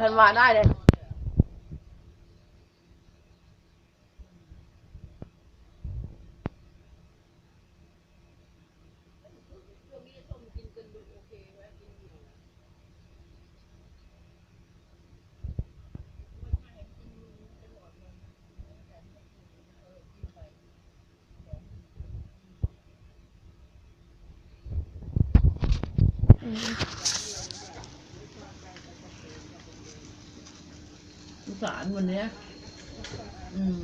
ธันวาได้เลยส งสารวันเนี้ย อืม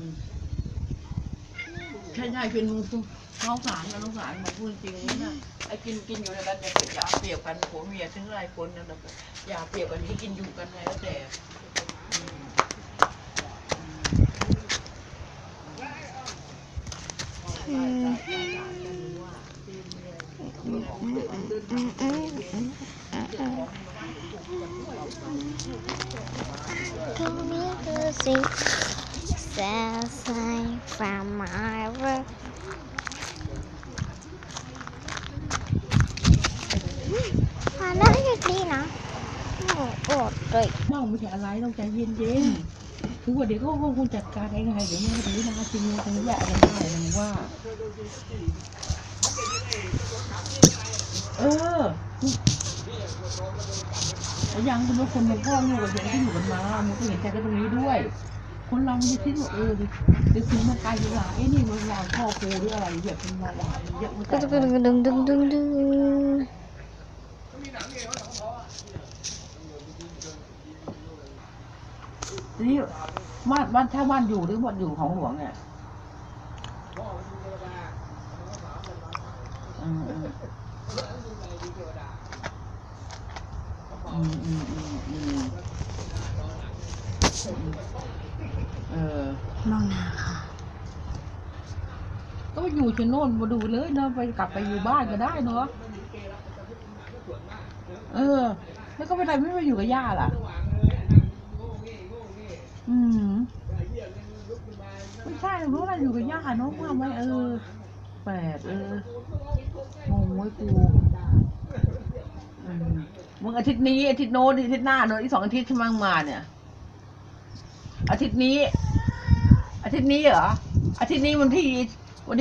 ใช่ใช่เป็นน้องสารนะน้องสารมาพูดจริงๆนะไอ้กินกินอยู่ในกันเนี่อย่าเปรียบกันผัวเมียถึงหลายคนนะอย่าเปรียบกันที่กินอยู่กันไงแล้วแต่อืม Can you see the sign from my work? อ่านได้ก็ดีนะโอ้โหเลยเมาไม่ใช่อะไรต้องใจเย็นเย็นๆคือว่าเดี๋ยวเขาคงจัดการเองไงเดี๋ยวนี้ถึงนาจริงคงแย่กันได้นะว่า เออ แล้วยังคุณว่าคนมันพ่อลูกกับเด็กที่อยู่กันมา มันก็เห็นใจกันตรงนี้ด้วย คนเราไม่คิดว่าเออเดี๋ยวซื้อมาไกลเวลาเอ้นี่มันวางพ่อกูหรืออะไรเยอะเป็นวางเยอะมันดึแต่งดึงดึงดึงดึงดึงนี่บ้านบ้านถ้าบ้านอยู่หรือบ้านอยู่ของหลวงเนี่ยอืมอืมอืมอืมอืมอืม เออมองนาค่ะ ก็อยู่ชนโน่นมาดูเลยเนาะไปกลับไปอยู่บ้านก็ได้เนาะเออ แล้วก็ไม่ได้ไม่ไปอยู่กับย่าล่ะ อืมไม่ใช่เพราะว่าอยู่กับย่าเนาะว่าไหมเออแปลกเอองงไว้กู มึงอาทิตย์นี้อาทิตย์โน้นอาทิตย์หน้าโน้นอีกสองอาทิตย์ที่มั่งมาเนี่ย อาทิตย์นี้ อาทิตย์นี้เหรออาทิตย์นี้วันที่